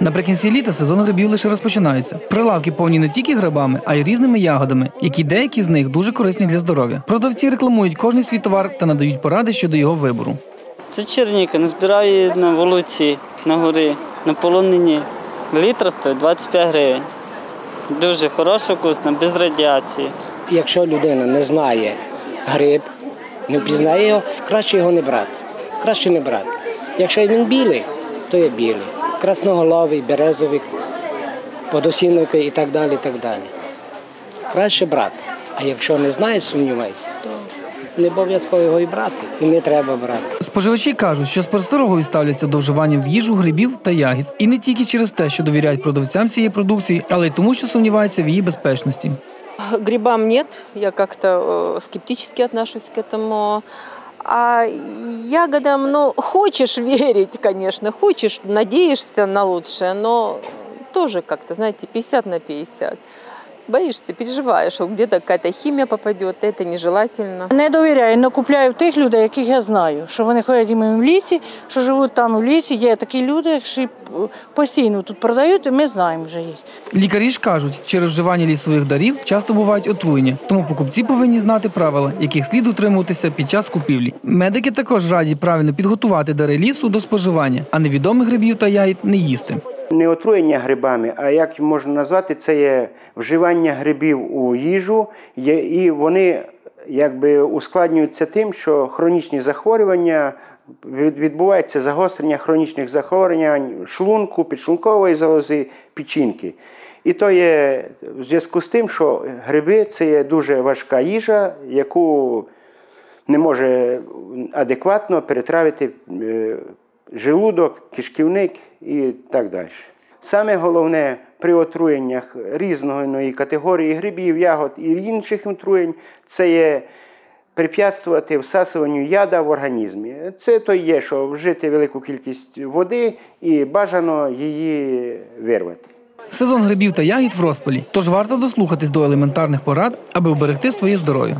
Наприкінці літа сезон грибів лише розпочинається. Прилавки повні не тільки грибами, а й різними ягодами, які деякі з них дуже корисні для здоров'я. Продавці рекламують кожний свій товар та надають поради щодо його вибору. Це черніка, не збираю на вулиці, на горі, на полонині. Літр стоїть 25 гривень. Дуже хороша, вкусна, без радіації. Якщо людина не знає гриб, не впізнає його, краще його не брати. Краще не брати. Якщо він білий, то є білий. Красноголовий, березовий, подосінники і так далі. і так далі. Краще брати. А якщо не знаєш, сумнівайся, то не обов'язково його і брати. І не треба брати. Споживачі кажуть, що з пересторогою ставляться до вживання в їжу грибів та ягід, і не тільки через те, що довіряють продавцям цієї продукції, але й тому, що сумніваються в її безпечності. Грибам нет, я как-то э, скептически отношусь к этому. А ягодам, ну, хочешь верить, конечно, хочешь, надеешься на лучшее, но тоже как-то, знаете, 50 на 50. Боишься, переживаешь, что где-то какая-то химия попадет, это нежелательно. Не довіряю, але купляю тих людей, яких я знаю, що вони ходять в лісі, що живуть там в лісі. Є такі люди, які постійно тут продають, і ми знаємо вже їх. Лікарі ж кажуть, через вживання лісових дарів часто бувають отруєння, тому покупці повинні знати правила, яких слід утримуватися під час купівлі. Медики також радять правильно підготувати дари лісу до споживання, а невідомих грибів та ягід не їсти. Не отруєння грибами, а як можна назвати, це є вживання грибів у їжу, і вони якби ускладнюються тим, що хронічні захворювання від- відбувається загострення хронічних захворювань шлунку, підшлункової залози, печінки. І то є в зв'язку з тим, що гриби це є дуже важка їжа, яку не може адекватно перетравити е, желудок, кишківник і так далі. Саме головне при отруєннях різної категорії грибів, ягод і інших отруєнь це є препятствувати всасуванню яда в організмі. Це то є, що вжити велику кількість води і бажано її вирвати. Сезон грибів та ягід в розпалі, тож варто дослухатись до елементарних порад, аби вберегти своє здоров'я.